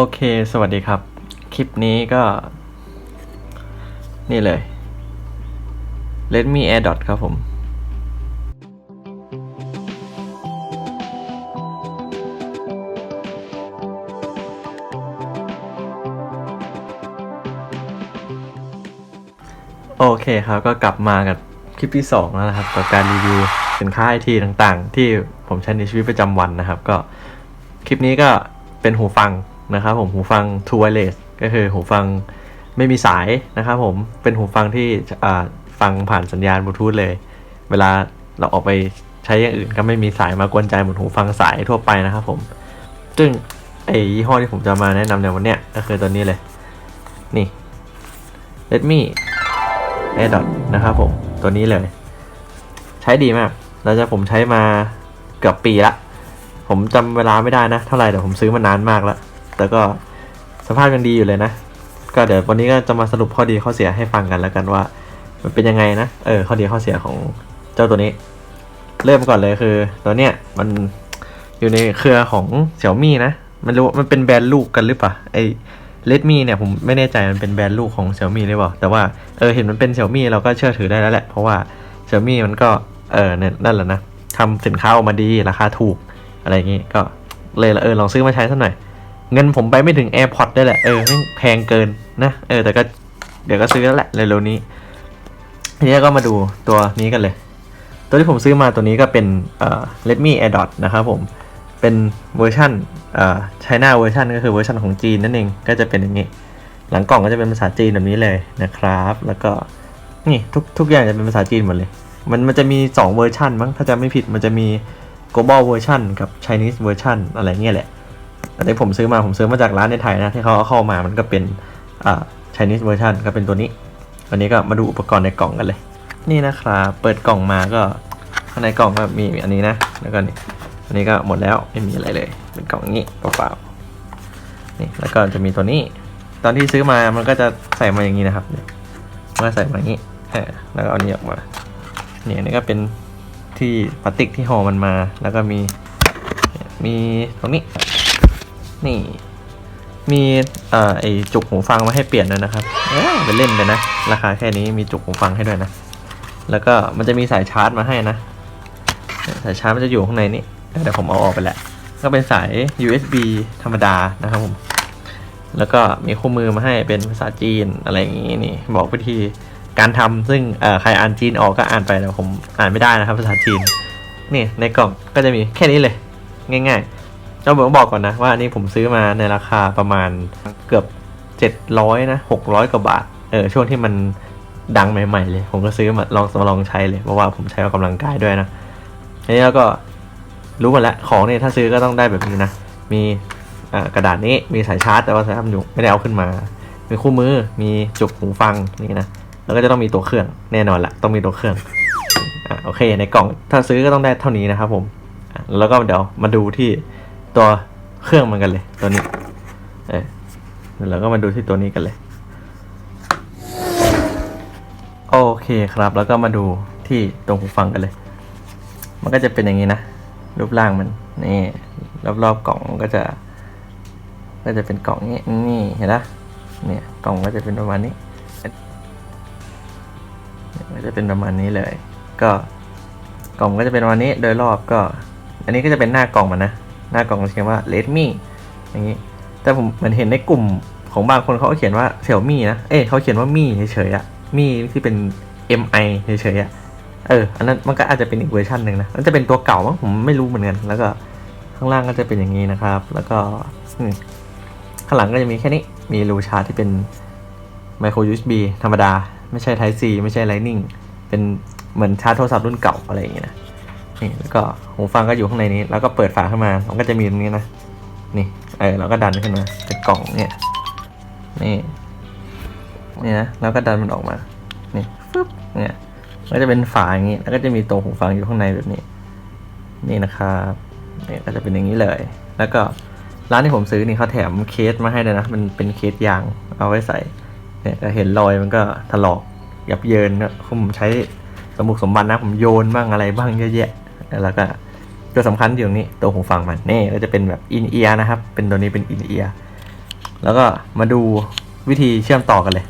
โอเค สวัสดีครับ คลิปนี้ก็ นี่เลย Redmi Air Dot ครับผม โอเคครับก็กลับมากับคลิปที่ 2 แล้วนะครับ กับการรีวิวสินค้าไอทีต่างๆ ที่ผมใช้ในชีวิตประจำวันนะครับ ก็คลิปนี้ก็เป็นหูฟัง นะครับผมหูฟัง True Wireless ก็คือหูฟังไม่มีสายนะครับผมเป็นหูฟังที่ฟังผ่านสัญญาณบลูทูธเลย เวลาเราออกไปใช้อย่างอื่นก็ไม่มีสายมากวนใจเหมือนหูฟังสายทั่วไปนะครับผม ซึ่งไอยี่ห้อที่ผมจะมาแนะนำในวันเนี้ยก็คือตัวนี้เลย นี่ Redmi AirDot นะครับผม ตัวนี้เลย ใช้ดีมากแล้วจะผมใช้มาเกือบปีละ ผมจำเวลาไม่ได้นะ เท่าไหร่แต่ผมซื้อมานานมากแล้ว แต่ก็สภาพยังดีอยู่เลยนะ ก็เดี๋ยววันนี้ก็จะมาสรุปข้อดีข้อเสียให้ฟังกันแล้วกันว่า มันเป็นยังไงนะ เออ ข้อดีข้อเสียของเจ้าตัวนี้ เริ่มก่อนเลยคือตัวเนี้ยมันอยู่ในเครือของเสี่ยมี่นะ มันรู้มันเป็นแบรนด์ลูกกันหรือเปล่าไอเลดมี่เนี่ยผมไม่แน่ใจมันเป็นแบรนด์ลูกของเสี่ยมี่หรือเปล่า แต่ว่าเออเห็นมันเป็นเสี่ยมี่เราก็เชื่อถือได้แล้วแหละ เพราะว่าเสี่ยมี่มันก็เออเนี่ยนั่นแหละนะทำสินค้าออกมาดีราคาถูกอะไรอย่างงี้ก็เลยเออลองซื้อมาใช้สักหน่อย เงินผมไปไม่ถึง AirPods ได้แหละ เออแพงเกินนะ เออ แต่ก็เดี๋ยวก็ซื้อแล้วแหละเร็วๆนี้ทีนี้ก็มาดูตัวนี้กันเลย ตัวที่ผมซื้อมาตัวนี้ก็เป็นเอ่อ Redmi AirDot นะครับผม เป็นเวอร์ชันเอ่อ China เวอร์ชันก็คือเวอร์ชันของจีนนั่นเอง ก็จะเป็นอย่างนี้ หลังกล่องก็จะเป็นภาษาจีนแบบนี้เลยนะครับ แล้วก็นี่ทุกทุกอย่างจะเป็นภาษาจีนหมดเลย มันมันจะมี 2 เวอร์ชันมั้ง ถ้าจะไม่ผิดมันจะมี global version กับ Chinese version อะไรเงี้ยแหละ แต่ที่ผมซื้อมาผมซื้อมาจากร้านในไทยนะที่เขาเข้ามามันก็เป็นอ่า Chinese version ก็เป็นตัวนี้ วันนี้ก็มาดูอุปกรณ์ในกล่องกันเลย นี่นะครับเปิดกล่องมาก็ข้างในกล่องก็มีอันนี้นะแล้วก็นี่อันนี้ก็หมดแล้วไม่มีอะไรเลย เป็นกล่องนี้เปล่าๆนี่แล้วก็จะมีตัวนี้ ตอนที่ซื้อมามันก็จะใส่มาอย่างนี้นะครับเนี่ยมันก็ใส่มาอย่างนี้แล้วก็เอานี้ออกมาเนี่ยอันนี่ก็เป็นที่พลาสติกที่ห่อมันมา แล้วก็มีมีตรงนี้ นี่ มีเอ่อไอจุกหูฟังมาให้เปลี่ยนด้วยนะครับเอ้ยไปเล่นไปนะ ราคาแค่นี้มีจุกหูฟังให้ด้วยนะ แล้วก็มันจะมีสายชาร์จมาให้นะ สายชาร์จมันจะอยู่ข้างในนี้แต่ผมเอาออกไปแล้วก็เป็นสาย USB ธรรมดานะครับผม แล้วก็มีคู่มือมาให้เป็นภาษาจีนอะไรอย่างงี้นี่ บอกวิธีการทำซึ่งใครอ่านจีนออกก็อ่านไปแต่ผมอ่านไม่ได้นะครับภาษาจีน นี่ในกล่องก็จะมีแค่นี้เลย ง่าย ๆ เจ้าผมบอกก่อนนะว่าอันนี้ผมซื้อมาในราคาประมาณเกือบเจ็ดร้อยนะหกร้อยกว่าบาท เออช่วงที่มันดังใหม่ๆเลย ผมก็ซื้อมาลองมาลองใช้เลยเพราะว่าผมใช้ออกกำลังกายด้วยนะทีนี้แล้วก็รู้หมดแล้วของเนี่ยถ้าซื้อก็ต้องได้แบบนี้นะ มีกระดาษนี้มีสายชาร์จ แต่ว่าสายชาร์จอยู่ไม่ได้เอาขึ้นมา มีคู่มือมีจุกหูฟังนี่นะแล้วก็จะต้องมีตัวเครื่องแน่นอนละต้องมีตัวเครื่องอ่าโอเค ในกล่องถ้าซื้อก็ต้องได้เท่านี้นะครับผมแล้วก็เดี๋ยวมาดูที่ ตัวเครื่องมันกันเลย ตัวนี้ เออเดี๋ยวเราก็มาดูที่ตัวนี้กันเลย โอเคครับ แล้วก็มาดูที่ตรงหูฟังกันเลย มันก็จะเป็นอย่างนี้นะ รูปร่างมัน นี่รอบๆกล่องมันก็จะ ก็จะเป็นกล่องนี้ นี่เห็นปะเนี่ย กล่องก็จะเป็นประมาณนี้ก็จะเป็นประมาณนี้เลย ก็กล่องก็จะเป็นประมาณนี้ โดยรอบก็ อันนี้ก็จะเป็นหน้ากล่องมันนะ หน้ากล่องเขียนว่า Redmi อย่างนี้ แต่ผมเหมือนเห็นในกลุ่มของบางคนเขาเขียนว่า Xiaomi นะ เอ้ยเขาเขียนว่ามี่เฉยๆอะมี่ที่เป็น MI เฉยๆอะเออ อันนั้นมันก็อาจจะเป็นอีกเวอร์ชันหนึ่งนะมันจะเป็นตัวเก่ามั้งผมไม่รู้เหมือนกัน แล้วก็ข้างล่างก็จะเป็นอย่างนี้นะครับ แล้วก็ข้างหลังก็จะมีแค่นี้ มีรูชาร์จที่เป็น micro USB ธรรมดา ไม่ใช่ Type C ไม่ใช่ Lightning เป็นเหมือนชาร์จโทรศัพท์รุ่นเก่าอะไรอย่างเงี้ยนะ นี่แล้วก็หูฟังก็อยู่ข้างในนี้ แล้วก็เปิดฝาขึ้นมา มันก็จะมีตรงนี้นะ นี่ เออเราก็ดันขึ้นมาเป็นกล่องเนี่ย นี่ นี่นะ แล้วก็ดันมันออกมา นี่ฟึบเนี่ยมันก็จะเป็นฝาอย่างนี้ แล้วก็จะมีตัวหูฟังอยู่ข้างในแบบนี้ นี่นะครับนี่ก็จะเป็นอย่างนี้เลย แล้วก็ร้านที่ผมซื้อนี่เขาแถมเคสมาให้เลยนะ มันเป็นเคสยางเอาไว้ใส่ เนี่ยก็เห็นรอยมันก็ถลอกยับเยินนะผมใช้สมุกสมบัตินะผมโยนบ้างอะไรบ้างเยอะแยะ แล้วก็ตัวสำคัญอยู่ตรงนี้ตัวหูฟังมันนี่ก็จะเป็นแบบอินเอียร์นะครับ เป็นตัวนี้เป็นอินเอียร์แล้วก็มาดูวิธีเชื่อมต่อกันเลย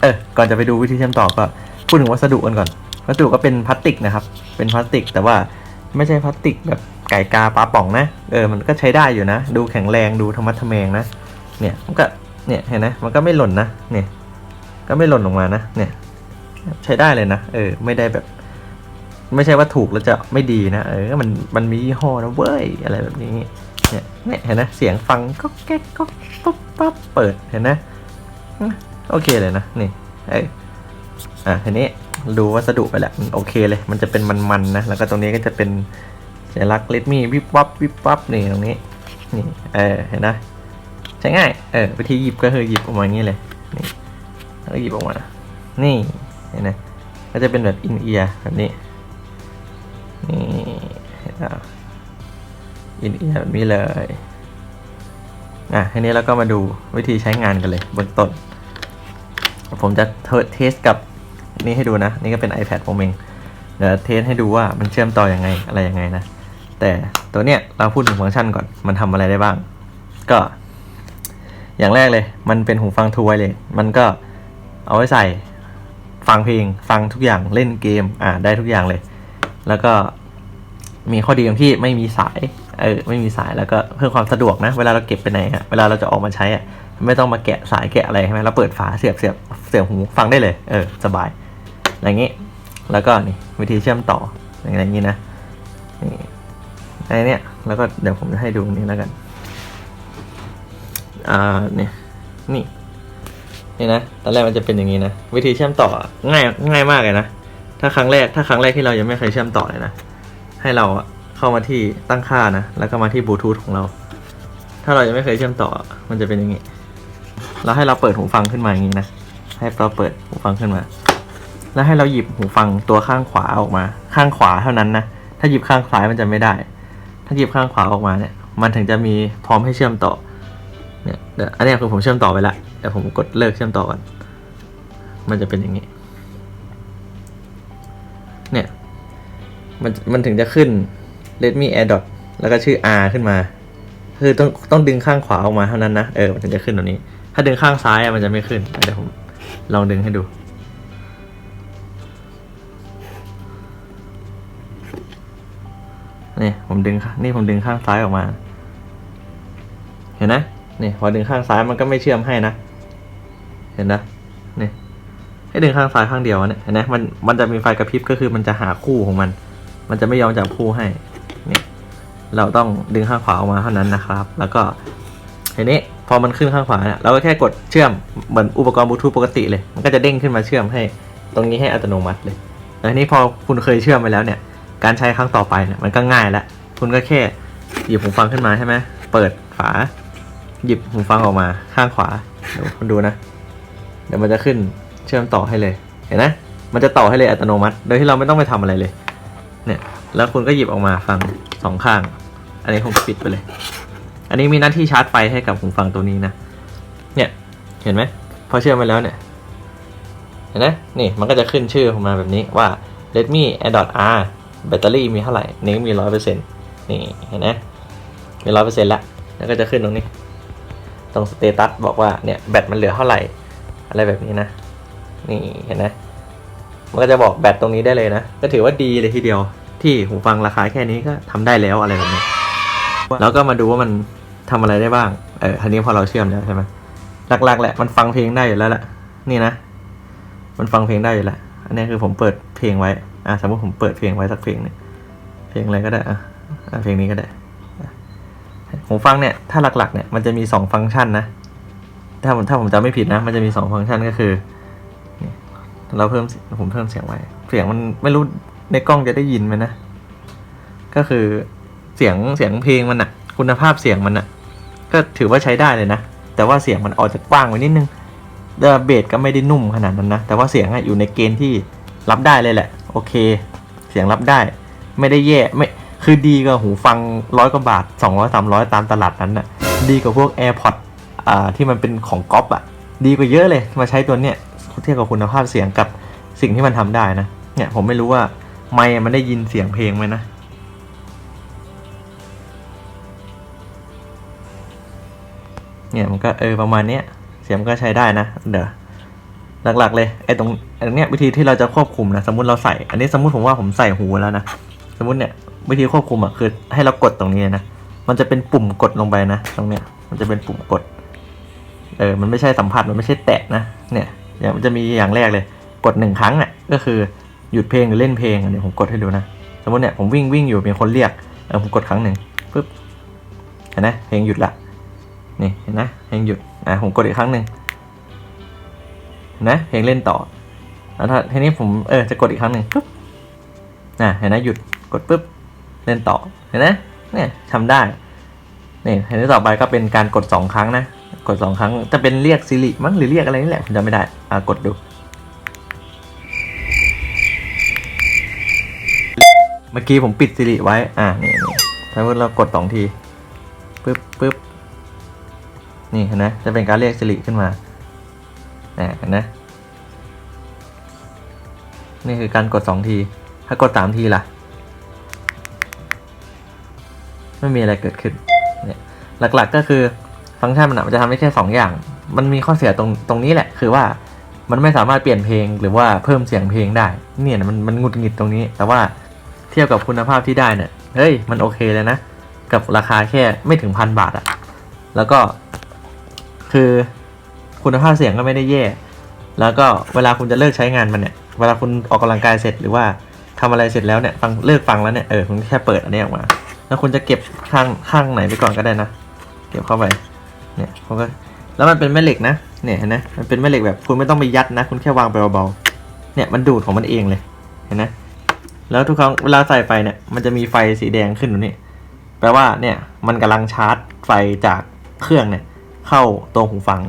เออก่อนจะไปดูวิธีเชื่อมต่อก็พูดถึงวัสดุกันก่อน วัสดุก็เป็นพลาสติกนะครับ เป็นพลาสติก แต่ว่าไม่ใช่พลาสติกแบบไก่กาปลาป่องนะ เออ มันก็ใช้ได้อยู่นะ ดูแข็งแรงดูธรรมะทแมงนะ เนี่ย มันก็ เนี่ยเห็นไหมมันก็ไม่หล่นนะ เนี่ย ก็ไม่หล่นออกมานะ เนี่ย ใช้ได้เลยนะ เออ ไม่ได้แบบ ไม่ใช่ว่าถูกแล้วจะไม่ดีนะ เออ มัน มันมียี่ห้อนะเว้ย อะไรแบบนี้ เนี่ย เนี่ยเห็นนะ เสียงฟังก็แก๊กก็ปั๊บปั๊บเปิด เห็นนะอืมโอเคเลยนะ นี่ เอออะทีนี้ดูวัสดุไปแล้วมันโอเคเลย มันจะเป็นมันๆนะ แล้วก็ตรงนี้ก็จะเป็นสัญลักษณ์เลดมี่วิบวับวิบวับนี่ตรงนี้ นี่ เออ เห็นนะ ใช้ง่าย เออ วิธีหยิบก็คือหยิบออกมาอย่างนี้เลย นี่แล้วก็หยิบออกมา นี่ เห็นไหมก็จะเป็นแบบอินเอียร์แบบนี้ อินเอียร์แบบนี้เลยอะทีนี้เราก็มาดูวิธีใช้งานกันเลยเบื้องต้น ผมจะเทสกับนี่ให้ดูนะ นี่ก็เป็น iPad ผมเองเดี๋ยวเทสให้ดูว่ามันเชื่อมต่ออยังไงอะไรยังไงนะ แต่ตัวเนี้ยเราพูดถึงฟังก์ชันก่อนมันทำอะไรได้บ้าง ก็ อย่างแรกเลย มันเป็นหูฟังทูไวเลสมันก็เอาไว้ใส่ฟังเพลงฟังทุกอย่างเล่นเกมอ่าได้ทุกอย่างเลย แล้วก็มีข้อดีตรงที่ไม่มีสาย เออไม่มีสายแล้วก็เพิ่มความสะดวกนะ เวลาเราเก็บไปไหนอะเวลาเราจะออกมาใช้อะไม่ต้องมาแกะสายแกะอะไรใช่ไหมเราเปิดฝาเสียบเสียบเสียบหูฟังได้เลยเออสบาย อย่างนี้ แล้วก็นี่วิธีเชื่อมต่ออย่างนี้นะนี่ไอเนี่ยแล้วก็เดี๋ยวผมจะให้ดูนี้แล้วกันอ่าเนี่ยนี่นี่นะตอนแรกมันจะเป็นอย่างนี้นะวิธีเชื่อมต่อง่ายง่ายมากเลยนะถ้าครั้งแรกถ้าครั้งแรกที่เรายังไม่เคยเชื่อมต่อเลยนะให้เราอะ เข้ามาที่ตั้งค่านะ แล้วก็มาที่บลูทูธของเรา ถ้าเรายังไม่เคยเชื่อมต่อ มันจะเป็นอย่างนี้ เราให้เราเปิดหูฟังขึ้นมาอย่างนี้นะ ให้เราเปิดหูฟังขึ้นมา แล้วให้เราหยิบหูฟังตัวข้างขวาออกมา ข้างขวาเท่านั้นนะ ถ้าหยิบข้างซ้ายมันจะไม่ได้ ถ้าหยิบข้างขวาออกมาเนี่ย มันถึงจะมีพร้อมให้เชื่อมต่อ เนี่ยเดี๋ยวอันนี้คือผมเชื่อมต่อไปละเดี๋ยวผมกดเลิกเชื่อมต่อก่อน มันจะเป็นอย่างนี้ เนี่ย มันมันถึงจะขึ้น Redmi AirDot แล้วก็ชื่อ R ขึ้นมา คือต้องต้องดึงข้างขวาออกมาเท่านั้นนะ เออ มันถึงจะขึ้นตรงนี้ ถ้าดึงข้างซ้ายมันจะไม่ขึ้น เดี๋ยวผมลองดึงให้ดูนี่ผมดึงนี่ผมดึงข้างซ้ายออกมา เห็นนะนี่พอดึงข้างซ้ายมันก็ไม่เชื่อมให้นะ เห็นนะนี่ให้ดึงข้างซ้ายข้างเดียวเนี่ยเห็นไหมมันมันจะมีไฟกระพริบก็คือมันจะหาคู่ของมัน มันจะไม่ยอมจับคู่ให้ นี่เราต้องดึงข้างขวาออกมาเท่านั้นนะครับ แล้วก็ทีนี้พอมันขึ้นข้างขวาเนี่ยเราก็แค่กดเชื่อมเหมือนอุปกรณ์บลูทูธปกติเลย มันก็จะเด้งขึ้นมาเชื่อมให้ ตรงนี้ให้อัตโนมัติเลยแล้วทีนี้พอคุณเคยเชื่อมไปแล้วเนี่ย การใช้ครั้งต่อไปเนี่ยมันก็ง่ายแล้วคุณก็แค่หยิบหูฟังขึ้นมาใช่ไหมเปิดฝา หยิบหูฟังออกมาข้างขวาเดี๋ยวคุณดูนะ เดี๋ยวมันจะขึ้นเชื่อมต่อให้เลย เห็นนะมันจะต่อให้เลยอัตโนมัติ โดยที่เราไม่ต้องไปทำอะไรเลย เนี่ย แล้วคุณก็หยิบออกมาฟังสองข้าง อันนี้ผมปิดไปเลย อันนี้มีหน้าที่ชาร์จไฟให้กับหูฟังตัวนี้นะ เนี่ย เห็นไหมพอเชื่อมไปแล้วเนี่ย เห็นไหมนี่มันก็จะขึ้นชื่อออกมาแบบนี้ว่า Redmi AirDot R แบตเตอรี่มีเท่าไหร่ นี่มีร้อยเปอร์เซ็นต์นี่ เห็นไหมมีร้อยเปอร์เซ็นต์ละแล้วก็จะขึ้นตรงนี้ ตรงสเตตัสบอกว่าเนี่ยแบตมันเหลือเท่าไหร่ อะไรแบบนี้นะ นี่เห็นไหมมันก็จะบอกแบตตรงนี้ได้เลยนะ ก็ถือว่าดีเลยทีเดียว ที่หูฟังราคาแค่นี้ก็ทำได้แล้วอะไรแบบนี้ แล้วก็มาดูว่ามันทำอะไรได้บ้าง เออทีนี้พอเราเชื่อมแล้วใช่ไหมหลักๆแหละมันฟังเพลงได้อยู่แล้วแหละนี่นะ มันฟังเพลงได้อยู่แล้วอันนี้คือผมเปิดเพลงไว้อะสมมติผมเปิดเพลงไว้สักเพลงนึงเพลงอะไรก็ได้อะเพลงนี้ก็ได้หูฟังเนี่ยถ้าหลักๆเนี่ยมันจะมีสองฟังก์ชันนะถ้าผมถ้าผมจำไม่ผิดนะ มันจะมีสองฟังก์ชันก็คือเราเพิ่มผมเพิ่มเสียงไว้ เสียงมันไม่รู้ ในกล้องจะได้ยินไหมนะ ก็คือเสียงเสียงเพลงมันอะคุณภาพเสียงมันอะก็ถือว่าใช้ได้เลยนะ แต่ว่าเสียงมันออกจากกว้างไว้นิดนึงเดเบสก็ไม่ได้นุ่มขนาดนั้นนะ แต่ว่าเสียงอะอยู่ในเกณฑ์ที่รับได้เลยแหละ โอเค เสียงรับได้ ไม่ได้แย่ไม่คือดีกว่าหูฟังร้อยกว่าบาทสองร้อยสามร้อยตามตลาดนั้นน่ะ ดีกว่าพวก AirPods อ่าที่มันเป็นของก๊อปอะ ดีกว่าเยอะเลย มาใช้ตัวเนี้ยเทียบกับคุณภาพเสียงกับสิ่งที่มันทำได้นะ เนี่ยผมไม่รู้ว่า ไมค์มันได้ยินเสียงเพลงไหมนะเนี่ยมันก็เออประมาณเนี้ยเสียงก็ใช้ได้นะ เดี๋ยวหลักๆ เลยไอ้ตรงไอ้ตรงเนี้ยวิธีที่เราจะควบคุมนะสมมติเราใส่ อันนี้สมมติผมว่าผมใส่หูแล้วนะสมมติเนี่ยวิธีควบคุมอะคือให้เรากดตรงนี้นะมันจะเป็นปุ่มกดลงไปนะ ตรงเนี้ยมันจะเป็นปุ่มกด เออมันไม่ใช่สัมผัสมันไม่ใช่แตะนะเนี่ยอย่างมันจะมีอย่างแรกเลย กดหนึ่งครั้งอะก็คือ หยุดเพลงหรือเล่นเพลงอันนี้ผมกดให้ดูนะ สมมติเนี่ยผมวิ่งวิ่งอยู่มีคนเรียกเออผมกดครั้งหนึ่งปุ๊บเห็นไหมเพลงหยุดละนี่เห็นไหมเพลงหยุดอะผมกดอีกครั้งหนึ่งนไหมเพลงเล่นต่อแล้วถ้าทีนี้ผมเออจะกดอีกครั้งหนึ่งปุ๊บน่ะเห็นไหมหยุดกดปุ๊บเล่นต่อเห็นไหมเนี่ยทำได้นี่ทีนี้ต่อไปก็เป็นการกดสองครั้งนะ กดสองครั้งจะเป็นเรียกซิริมั้งหรือเรียกอะไรนี่แหละผมจำไม่ได้อ่ากดดู มื่อกี้ผมปิดซิริไว้ อ่านี่นี่ถ้าเรากดสองทีปึ๊บปึ๊บนี่เห็นไหมจะเป็นการเรียกซิริขึ้นมาอ่าเห็นไหมนี่คือการกดสองที ถ้ากดสามทีล่ะ ไม่มีอะไรเกิดขึ้น เนี่ย หลักๆก็คือฟังก์ชันมันจะทำได้แค่สองอย่าง มันมีข้อเสียตรงตรงนี้แหละ คือว่ามันไม่สามารถเปลี่ยนเพลงหรือว่าเพิ่มเสียงเพลงได้ เนี่ยมันมันงุดหงิดตรงนี้ แต่ว่า เทียบกับคุณภาพที่ได้เนี่ย เฮ้ย มันโอเคเลยนะ กับราคาแค่ไม่ถึงพันบาทอะแล้วก็ คือคุณภาพเสียงก็ไม่ได้แย่ แล้วก็เวลาคุณจะเลิกใช้งานมันเนี่ย เวลาคุณออกกำลังกายเสร็จหรือว่าทำอะไรเสร็จแล้วเนี่ย ฟังเลิกฟังแล้วเนี่ย เออ คุณแค่เปิดอันนี้ออกมา แล้วคุณจะเก็บข้างข้างไหนไปก่อนก็ได้นะ เก็บเข้าไป เนี่ยผมก็ แล้วมันเป็นแม่เหล็กนะ เนี่ยเห็นไหมมันเป็นแม่เหล็กแบบคุณไม่ต้องไปยัดนะ คุณแค่วางไปเบาๆ เนี่ยมันดูดของมันเองเลย เห็นไหม แล้วทุกครั้งเวลาใส่ไฟเนี่ย มันจะมีไฟสีแดงขึ้นตรงนี้แปลว่าเนี่ยมันกำลังชาร์จไฟจากเครื่องเนี่ย เข้าตัวหูฟัง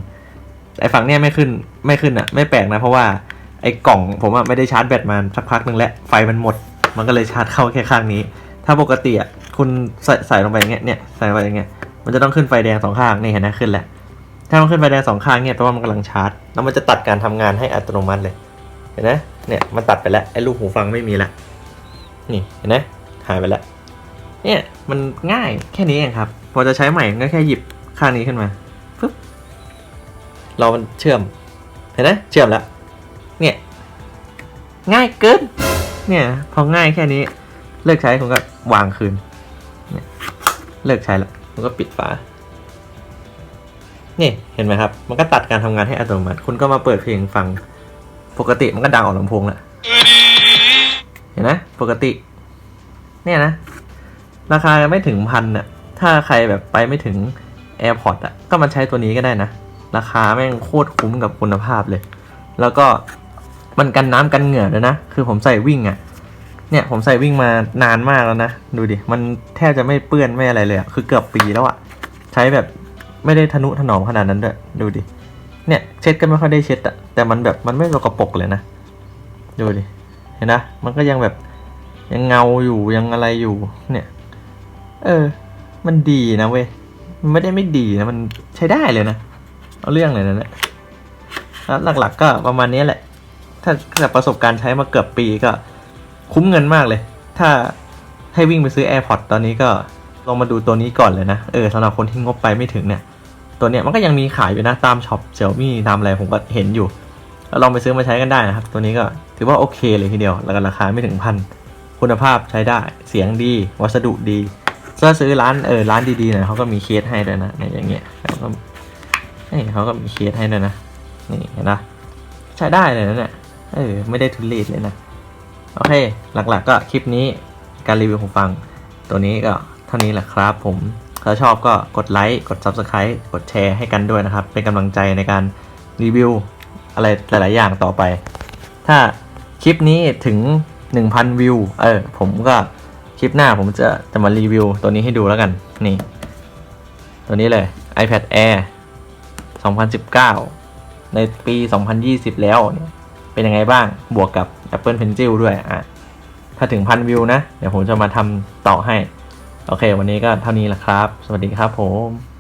ไอ้ฝั่งเนี่ยไม่ขึ้นไม่ขึ้นอะ ไม่แปลกนะ เพราะว่าไอ้กล่องผมอะไม่ได้ชาร์จแบตมาสักพักหนึ่งแล้วไฟมันหมด มันก็เลยชาร์จเข้าแค่ข้างนี้ ถ้าปกติอะคุณใส่ใส่ลงไปอย่างเงี้ยเนี่ยใส่ลงไปอย่างเงี้ยมันจะต้องขึ้นไฟแดงสองข้างนี่เห็นไหมขึ้นแล้วถ้ามันขึ้นไฟแดงสองข้างเนี่ยแปลว่ามันกำลังชาร์จแล้วมันจะตัดการทำงานให้อัตโนมัติเลย เห็นไหมเนี่ยมันตัดไปแล้วไอ้ลูกหูฟังไม่มีละ นี่เห็นไหมหายไปแล้วเนี่ยมันง่ายแค่นี้เองครับ พอจะใช้ใหม่ก็แค่หยิบข้างนี้ขึ้นมาปึ๊บเรามันเชื่อม เห็นไหมเชื่อมแล้วเนี่ยง่ายเกินเนี่ยพอง่ายแค่นี้ เลิกใช้ผมก็วางคืนเนี่ยเลิกใช้แล้วผมก็ปิดฝานี่เห็นไหมครับ มันก็ตัดการทำงานให้อัตโนมัติ คุณก็มาเปิดเพลงฟัง ปกติมันก็ดังออกลำโพงแหละ เห็นไหมปกติ เนี่ยนะ ราคาไม่ถึงพันน่ะถ้าใครแบบไปไม่ถึง AirPods อะก็มาใช้ตัวนี้ก็ได้นะ ราคาแม่งโคตรคุ้มกับคุณภาพเลย แล้วก็มันกันน้ำกันเหงื่อด้วยนะ คือผมใส่วิ่งอะเนี่ยผมใส่วิ่งมานานมากแล้วนะ ดูดิ มันแทบจะไม่เปื้อนไม่อะไรเลยอะคือเกือบปีแล้วอะใช้แบบไม่ได้ทนุถนอมขนาดนั้นด้วย ดูดิ เนี่ยเช็ดก็ไม่ค่อยได้เช็ดอะแต่มันแบบมันไม่สกปรกเลยนะ ดูดิ ห็นนะมันก็ยังแบบยังเงาอยู่ยังอะไรอยู่เนี่ย เออ มันดีนะเว้ยมันไม่ได้ไม่ดีนะมันใช้ได้เลยนะ เอาเรื่องเลยนะเนี่ยหลักๆก็ประมาณนี้แหละ ถ้าจากประสบการณ์ใช้มาเกือบปีก็ คุ้มเงินมากเลย ถ้าให้วิ่งไปซื้อ AirPods ตอนนี้ก็ลองมาดูตัวนี้ก่อนเลยนะ เออสำหรับคนที่งบไปไม่ถึงเนี่ย ตัวเนี้ยมันก็ยังมีขายอยู่นะ ตามช็อปเซี่ยมี่ตามอะไรผมก็เห็นอยู่ ก็ลองไปซื้อมาใช้กันได้นะครับ ตัวนี้ก็ถือว่าโอเคเลยทีเดียว แล้วก็ราคาไม่ถึงพัน คุณภาพใช้ได้ เสียงดี วัสดุดี ถ้าซื้อร้านเออร้านดีๆหน่อยเขาก็มีเคสให้ด้วยนะนอย่างเงี้ยเขาก็นี่เขาก็มีเคสให้ด้วยนะ นี่เห็นปะใช้ได้เลยนะเนี่ย เออไม่ได้ทุเรศเลยนะ โอเค หลักๆก็คลิปนี้การรีวิวหูฟัง ตัวนี้ก็เท่านี้แหละครับผมถ้าชอบก็กดไลค์ กด Subscribe กดแชร์ให้กันด้วยนะครับ เป็นกำลังใจในการรีวิว อะไรหลายๆอย่างต่อไป ถ้าคลิปนี้ถึง 1,000 วิว เออ ผมก็คลิปหน้าผมจะจะมารีวิวตัวนี้ให้ดูแล้วกัน นี่ ตัวนี้เลย iPad Air 2019 ในปี 2020 แล้วเนี่ยเป็นยังไงบ้าง บวกกับ Apple Pencil ด้วย อะ ถ้าถึงพันวิวนะ เดี๋ยวผมจะมาทำต่อให้ โอเค วันนี้ก็เท่านี้แหละครับ สวัสดีครับผม